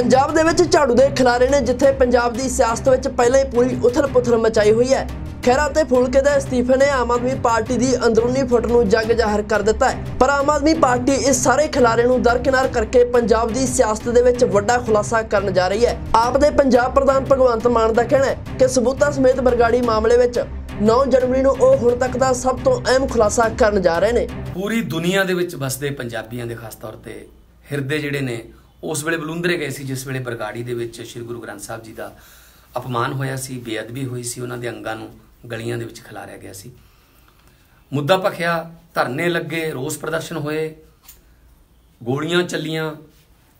ਪੰਜਾਬ ਦੇ ਵਿੱਚ ਝਾੜੂ ਦੇ ਖਿਲਾਰੇ ਨੇ ਜਿੱਥੇ ਪੰਜਾਬ ਦੀ ਸਿਆਸਤ ਵਿੱਚ ਪਹਿਲਾਂ ਹੀ ਪੂਰੀ ਉਥਲ-ਪੁਥਲ ਮਚਾਈ ਹੋਈ ਹੈ। ਖੈਰਾ ਤੇ ਫੂਲਕੇ ਦੇ ਅਸਤੀਫੇ ਨੇ ਆਮ ਆਦਮੀ ਪਾਰਟੀ ਦੀ ਅੰਦਰੂਨੀ ਫੁੱਟ ਨੂੰ ਜੱਗ ਜ਼ਾਹਰ ਕਰ ਦਿੱਤਾ ਹੈ। ਪਰ ਆਮ ਆਦਮੀ ਪਾਰਟੀ ਇਸ ਸਾਰੇ ਖਿਲਾਰੇ ਨੂੰ ਦਰਕਿਨਾਰ ਕਰਕੇ ਪੰਜਾਬ ਦੀ ਸਿਆਸਤ ਦੇ ਵਿੱਚ ਵੱਡਾ ਖੁਲਾਸਾ ਕਰਨ ਜਾ ਰਹੀ ਹੈ। ਆਪ ਦੇ ਪੰਜਾਬ ਪ੍ਰਧਾਨ ਭਗਵੰਤ ਮਾਨ ਦਾ ਕਹਿਣਾ ਹੈ ਕਿ ਸਬੂਤਾਂ ਸਮੇਤ ਬਰਗਾੜੀ ਮਾਮਲੇ ਵਿੱਚ 9 ਜਨਵਰੀ ਨੂੰ ਉਹ ਹੁਣ ਤੱਕ ਦਾ ਸਭ ਤੋਂ ਅਹਿਮ ਖੁਲਾਸਾ ਕਰਨ ਜਾ ਰਹੇ ਨੇ। ਪੂਰੀ ਦੁਨੀਆ ਦੇ ਵਿੱਚ ਵਸਦੇ ਪੰਜਾਬੀਆਂ ਦੇ ਖਾਸ ਤੌਰ ਤੇ ਹਿਰਦੇ ਜਿਹੜੇ ਨੇ ਉਸ ਵੇਲੇ ਬਲੁੰਦਰੇ ਗਏ ਸੀ, ਜਿਸ ਵੇਲੇ ਬਰਗਾੜੀ ਦੇ ਵਿੱਚ ਸ੍ਰੀ ਗੁਰੂ ਗ੍ਰੰਥ ਸਾਹਿਬ ਜੀ ਦਾ ਅਪਮਾਨ ਹੋਇਆ ਸੀ, ਬੇਅਦਬੀ ਹੋਈ ਸੀ, ਉਹਨਾਂ ਦੇ ਅੰਗਾਂ ਨੂੰ ਗਲੀਆਂ ਦੇ ਵਿੱਚ ਖਿਲਾਰਿਆ ਗਿਆ ਸੀ। ਮੁੱਦਾ ਭਖਿਆ, ਧਰਨੇ ਲੱਗੇ, ਰੋਸ ਪ੍ਰਦਰਸ਼ਨ ਹੋਏ, ਗੋਲੀਆਂ ਚੱਲੀਆਂ,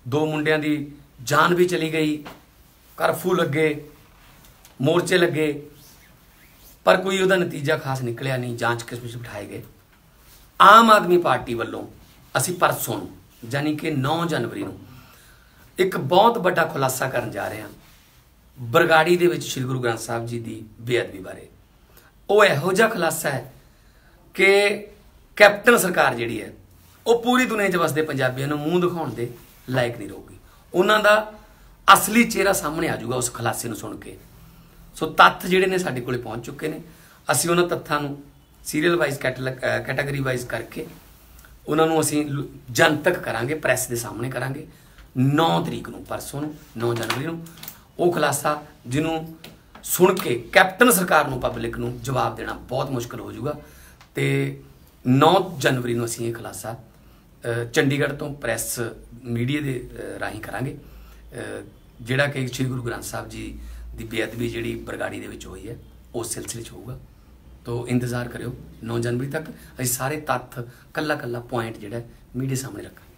ਦੋ ਮੁੰਡਿਆਂ ਦੀ ਜਾਨ ਵੀ ਚਲੀ ਗਈ, ਕਰਫਿਊ ਲੱਗੇ, ਮੋਰਚੇ ਲੱਗੇ, ਪਰ ਕੋਈ ਉਹਦਾ ਨਤੀਜਾ ਖਾਸ ਨਿਕਲਿਆ ਨਹੀਂ, ਜਾਂਚ ਕਿਸ ਵਿੱਚ ਬਿਠਾਏ ਗਏ। ਆਮ ਆਦਮੀ ਪਾਰਟੀ ਵੱਲੋਂ ਅਸੀਂ ਪਰਸੋਂ ਨੂੰ ਯਾਨੀ ਕਿ 9 ਜਨਵਰੀ ਨੂੰ ਇੱਕ ਬਹੁਤ ਵੱਡਾ ਖੁਲਾਸਾ ਕਰਨ ਜਾ ਰਹੇ ਹਾਂ। ਬਰਗਾੜੀ ਦੇ ਵਿੱਚ ਸ੍ਰੀ ਗੁਰੂ ਗ੍ਰੰਥ ਸਾਹਿਬ ਜੀ ਦੀ ਬੇਅਦਬੀ ਬਾਰੇ। ਉਹ ਇਹੋ ਜਿਹਾ ਖੁਲਾਸਾ ਹੈ ਕਿ ਕੈਪਟਨ ਸਰਕਾਰ ਜਿਹੜੀ ਹੈ, ਉਹ ਪੂਰੀ ਦੁਨੀਆ 'ਚ ਵਸਦੇ ਪੰਜਾਬੀਆਂ ਨੂੰ ਮੂੰਹ ਦਿਖਾਉਣ ਦੇ ਲਾਇਕ ਨਹੀਂ ਰਹੂਗੀ। ਉਹਨਾਂ ਦਾ ਅਸਲੀ ਚਿਹਰਾ ਸਾਹਮਣੇ ਆ ਜਾਊਗਾ ਉਸ ਖੁਲਾਸੇ ਨੂੰ ਸੁਣ ਕੇ। ਸੋ ਤੱਥ ਜਿਹੜੇ ਨੇ ਸਾਡੇ ਕੋਲੇ ਪਹੁੰਚ ਚੁੱਕੇ ਨੇ। ਅਸੀਂ ਉਹਨਾਂ ਤੱਥਾਂ ਨੂੰ ਸੀਰੀਅਲ ਵਾਈਜ਼ ਕੈਟਾਗਰੀ ਵਾਈਜ਼ ਕਰਕੇ, ਉਹਨਾਂ ਨੂੰ ਅਸੀਂ ਲ- ਜਨਤਕ ਕਰਾਂਗੇ ਪ੍ਰੈਸ ਦੇ ਸਾਹਮਣੇ ਕਰਾਂਗੇ। 9 ਤਰੀਕ ਨੂੰ, ਪਰਸੋਂ ਨੂੰ 9 ਜਨਵਰੀ ਨੂੰ, ਉਹ ਖੁਲਾਸਾ ਜਿਹਨੂੰ ਸੁਣ ਕੇ ਕੈਪਟਨ ਸਰਕਾਰ ਨੂੰ, ਪਬਲਿਕ ਨੂੰ ਜਵਾਬ ਦੇਣਾ ਬਹੁਤ ਮੁਸ਼ਕਲ ਹੋ ਜਾਊਗਾ। ਤੇ 9 ਜਨਵਰੀ ਨੂੰ ਅਸੀਂ ਇਹ ਖੁਲਾਸਾ ਚੰਡੀਗੜ੍ਹ ਤੋਂ ਪ੍ਰੈਸ ਮੀਡੀਆ ਦੇ ਰਾਹੀਂ ਕਰਾਂਗੇ। ਜਿਹੜਾ ਕਿ ਸ੍ਰੀ ਗੁਰੂ ਗ੍ਰੰਥ ਸਾਹਿਬ ਜੀ ਦੀ ਬੇਅਦਬੀ ਜਿਹੜੀ ਬਰਗਾੜੀ ਦੇ ਵਿੱਚ ਹੋਈ ਹੈ ਉਸ ਸਿਲਸਿਲੇ 'ਚ ਹੋਊਗਾ। ਤੋ ਇੰਤਜ਼ਾਰ ਕਰਿਓ 9 ਜਨਵਰੀ ਤੱਕ ਅਸੀਂ ਸਾਰੇ ਤੱਥ ਕੱਲਾ ਕੱਲਾ ਪੁਆਇੰਟ ਜਿਹੜਾ ਮੀਡੀਆ ਸਾਹਮਣੇ ਰੱਖਾਂਗੇ।